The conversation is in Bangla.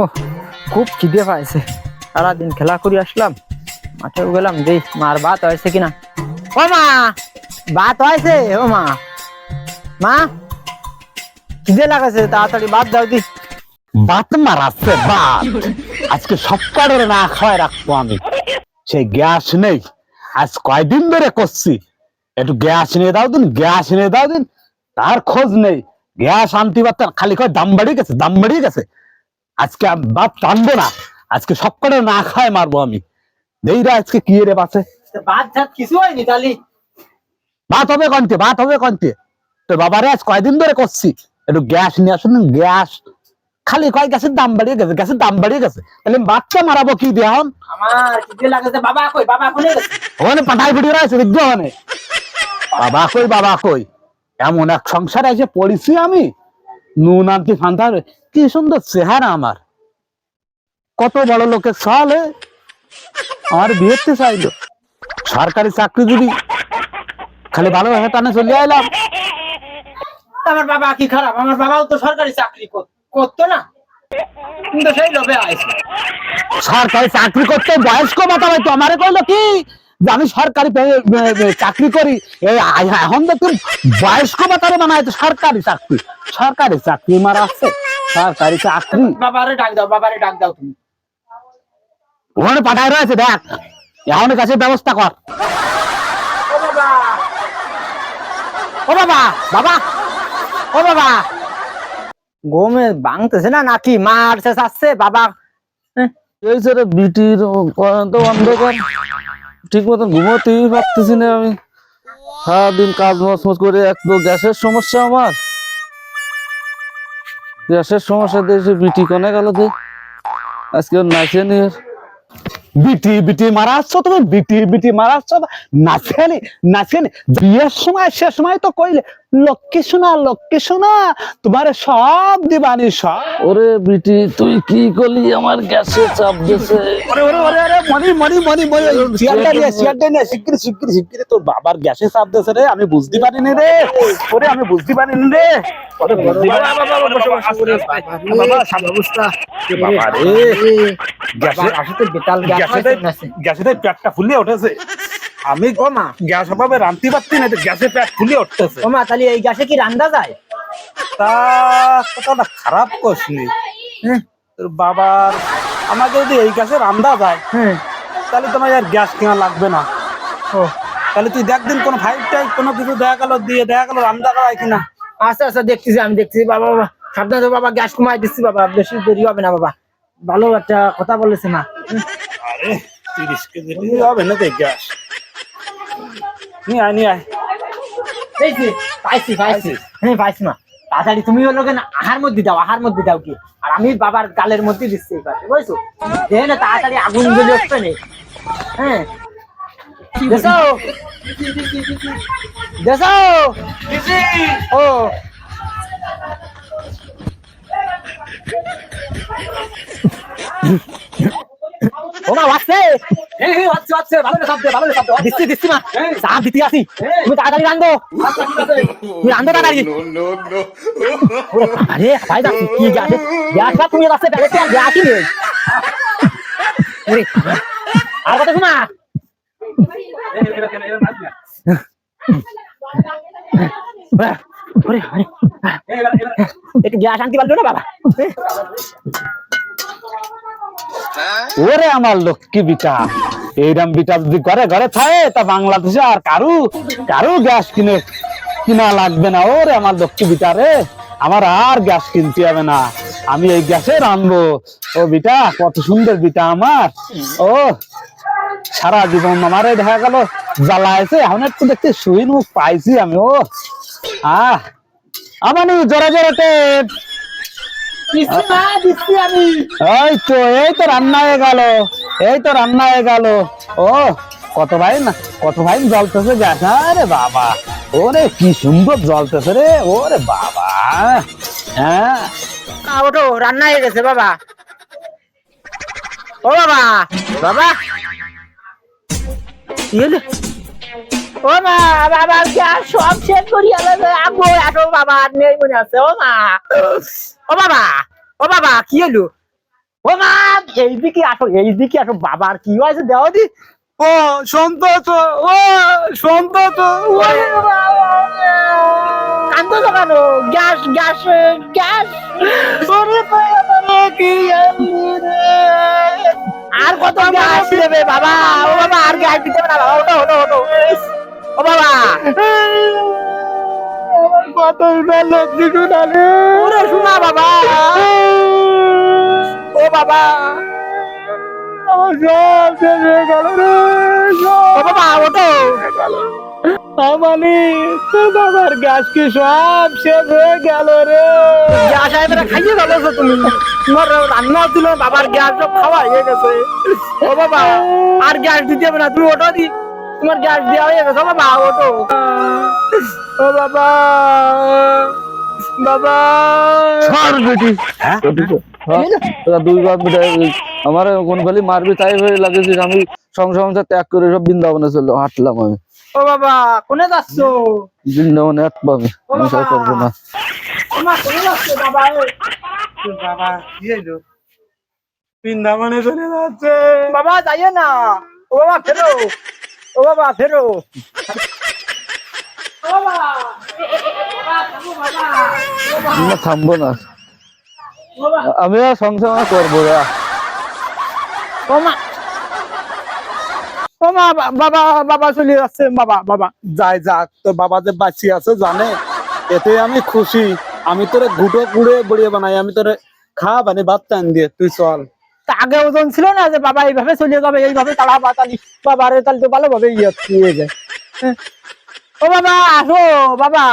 ও খুব খিদে পাইছে। সারাদিন খেলা করে আসলাম মাঠেও গেলাম, দেই, মার ভাত হয়েছে কিনা? ও মা, ভাত হয়েছে? ও মা। মা, খিদে লাগাছে, তাড়াতাড়ি ভাত দাও দি। বাত বাত আজকে সকালের না খাওয়াই রাখব আমি। সেই গ্যাস নেই, আজ কয়দিন ধরে করছি। একটু গ্যাস নিয়ে দাও দিন, গ্যাস নিয়ে দাও দিন, তার খোঁজ নেই। গ্যাস আনতে পারতাম খালি কয় দাম বাড়িয়ে গেছে, দাম বাড়িয়ে গেছে। আজকে বাপ টানবো না। আজকে সকালে না খায় মারবো আমি। দেইরা আজকে কি রে বাসে ভাত ঠাত কিছু হয়নি তাহলে? ভাত হবে কন্তে ভাত হবে কন্তে। তোর বাবারে আজ কয়দিন ধরে করছি। একটু গ্যাস নিয়ে আসুন গ্যাস। খালি কয় গ্যাসের দাম বাড়িয়ে গেছে গ্যাসের দাম বাড়িয়ে গেছে। তাহলে বাচ্চা মারাবো কি দিয়ে গেছে? ওখানে পাঠাই ভিডিও রয়েছে দেখবে ওখানে। বাবা কই বাবা কই? এমন এক সংসারে এসে পড়েছি আমি। নুন আনতে ফান্তা কি সুন্দর চেহারা আমার। কত বড় লোকের সালে আমার বিয়েতে চাইলো। সরকারি চাকরি যদি খালি ভালোভাবে টানে চলে এলাম আমার বাবা কি খারাপ? আমার বাবাও তো সরকারি চাকরি কর- করতো না। কিন্তু সেই লোভে আইছে। সরকারি চাকরি করতে বয়স্ক মাথা হয়তো আমারে কইলো কি? যে আমি সরকারি চাকরি করি এখন দেখুন বয়স্ক মাতারে বানায় তো সরকারি চাকরি। সরকারি চাকরি মারা আছে সরকারি চাকরি। বাবারে ডাক দাও বাবারে ডাক দাও তুমি। ওখানে পাঠায় রয়েছে দেখ। এখন কাছে ব্যবস্থা কর। ও বাবা। ও বাবা বাবা। ও বাবা। গমে ভাঙতেছে না নাকি? মারছে চাচ্ছে বাবা। এই ছেড়ে বিটির অন্ধকার। ঠিক মতন ঘুমোতেই পারতেছি না আমি। সারাদিন কাজ মসমস করে এক তো গ্যাসের সমস্যা আমার। গ্যাসের সমস্যা দিয়ে সে বিটি কনে গেল যে। আজকে নাচে নিয়ে বিটি বিটি মারা আসছো তুমি? বিটি বিটি মারা আসছো নাচেনি নাচেনি। বিয়ের সময় সে সময় তো কইলে লক্ষ্মী শোনা লক্ষ্মী শোনা তোমার সব দিবানি সব। ওরে বিটি তুই কি করলি? আমার গ্যাসে চাপ দিছে ওরে ওরে ওরে ওরে মনি মনি মনি মনি চেয়ারটা নিয়ে চেয়ারটা নিয়ে শিগগিরি শিগগিরি শিগগিরি তোর বাবার গ্যাসে চাপ দিয়েছে রে আমি বুঝতে পারিনি রে। ওরে আমি বুঝতে পারিনি রে। ওরে বুঝতে পারিনি। বাবা, সাব- এ বাবা রে। গ্যাসে বেতাল গ্যাসে পেটটা ফুলে উঠেছে। আমি ও মা গ্যাস অভাবে রান্তি পারছি না গ্যাসে পেট ফুলে উঠতেছে। ও মা তাহলে এই গ্যাসে কি রান্না যায়? তা কথাটা খারাপ করছিলি হ্যাঁ। তোর বাবার আমাকে যদি এই গ্যাসে রান্দা যায় হ্যাঁ। তাহলে তোমার আর গ্যাস কেনা লাগবে না। ও। তাহলে তুই দেখ দিন কোনো ফাইভ টাইপ কোনো কিছু দেখা গেলো দিয়ে দেখা গেলো রান্না করা হয় কিনা। আচ্ছা আচ্ছা দেখতেছি আমি দেখতেছি। বাবা বাবা সাবধানে বাবা গ্যাস কমাই দিচ্ছি বাবা বেশি দেরি হবে না বাবা। ভালো একটা কথা বলেছে না আরে তিরিশ কেজি হবে না দেখ গ্যাস। নিয়ে আয় নিয়ে আয়। পাইছি পাইছি হ্যাঁ পাইছি মা। তাড়াতাড়ি তুমি হলো কেন আহার মধ্যে দাও, আহার মধ্যে দাও কি? আর আমি বাবার গালের মধ্যে দিচ্ছি পাশে বুঝছ? দেখে না তাড়াতাড়ি আগুন জ্বলে উঠবে না। হ্যাঁ। দেশো দেশো ও ও মা বাচ্চে হ্যাঁ হ্যাঁ বাচ্চে বাচ্চে ভালো করে শব্দ ভালো করে শব্দ দিচ্ছি দিচ্ছি মা। চাপ দিতে আসি। তুমি তাড়াতাড়ি রান্ধো তুমি রান্ধো তাড়াতাড়ি। আরে ভাই কি গ্যাসে গ্যাসটা তুমি রাস্তায় প্যাকেট আর গ্যাসই নেই আর কথা শোনা। ওরে ওরে একটু গ্যাস আনতে পারল না বাবা? ওরে আমার লক্ষ্মী বিটা। এইরকম বিটা যদি ঘরে ঘরে থাকে তা বাংলাদেশে আর কারু কারু গ্যাস কিনে কিনা লাগবে না। ওরে আমার লক্ষ্মী বিটা রে আমার আর গ্যাস কিনতে হবে না। আমি এই গ্যাসে রানবো ও বিটা কত সুন্দর বিটা আমার। ও সারা জীবন আমারে দেখা গেল জ্বালাইছে। এখন একটু দেখতে শুই মুখ পাইছি আমি ও। আহ আমার জোরে জোরে টেপ। আমি। এই তো এই তো রান্না হয়ে গেল। এই তো রান্না হয়ে গেল। ও, কত ভাই না, কত ভাই জ্বলতেছে গ্যাস আরে বাবা, ওরে কি সুন্দর জ্বলতেছে রে, ওরে বাবা। হ্যাঁ। ওটো রান্না হয়ে গেছে, বাবা। ও বাবা বাবা। ও মা, বাবা গ্যাস সব শেষ করি আগে এত বাবা নেই মনে আছে। ও মা, ও বাবা ও বাবা, কি হলো? ও মা এই দিকে আসো এই দিকে আসো বাবার কি হয়েছে দেওয়া দি ও সন্তোষ ও সন্তোষ কান্দো কেন? Gas gas gas. রে। আর কত গ্যাস দেবে বাবা? ও বাবা আর গ্যাস দিতে না বাবা ওটো ওটো ওটো ও বাবা। কত লক্ষ্মী শুনালে ওরে শোনা বাবা। ও বাবা। আমার সব শেষ হয়ে গেল রে ও বাবা ওটো আমানি তোর বাবার গ্যাস কি সব শেষ হয়ে গেল রে? গ্যাস খাইয়ে গেলো তো তুমি। তোমার রান্না ছিল বাবার গ্যাস সব খাওয়া হয়ে গেছে। ও বাবা আর গ্যাস দিতে হবে না তুমি ওটো দি। তোমার গ্যাস দেওয়া হয়ে গেছে ও বাবা ওটো ও বাবা বাবা। বেটি। হ্যাঁ? দুই বাপ আমার কোন খালি মারবি তাই হয়ে লাগেছিস আমি সংসার সংসার ত্যাগ করে সব বৃন্দাবনে চলো হাঁটলাম আমি। ও বাবা কোনে যাচ্ছ? বৃন্দাবনে আমি সব করব না। বৃন্দাবনে চলে যাচ্ছে। বাবা যাইয়ে না। ও বাবা ফেরো। ও বাবা ফেরো। ও বাবা বাবা থামো বাবা। না থামবো না। ও বাবা। আমি আর সংসার করব বাবা বাবা চলে যাচ্ছে বাবা বাবা। যাই যাক তোর বাবা যে বাঁচি আছে জানে? এতে আমি খুশি। আমি তোরে ঘুটো কুড়ে বড়িয়ে বানাই আমি তোরে খা বানি ভাত টান দিয়ে তুই চল। তা আগে ওজন ছিল না যে বাবা এইভাবে চলে যাবে এইভাবে তালা বাতালি বাবা রে তাহলে তো ভালোভাবে ইয়ে যায়। ও বাবা আসো বাবা।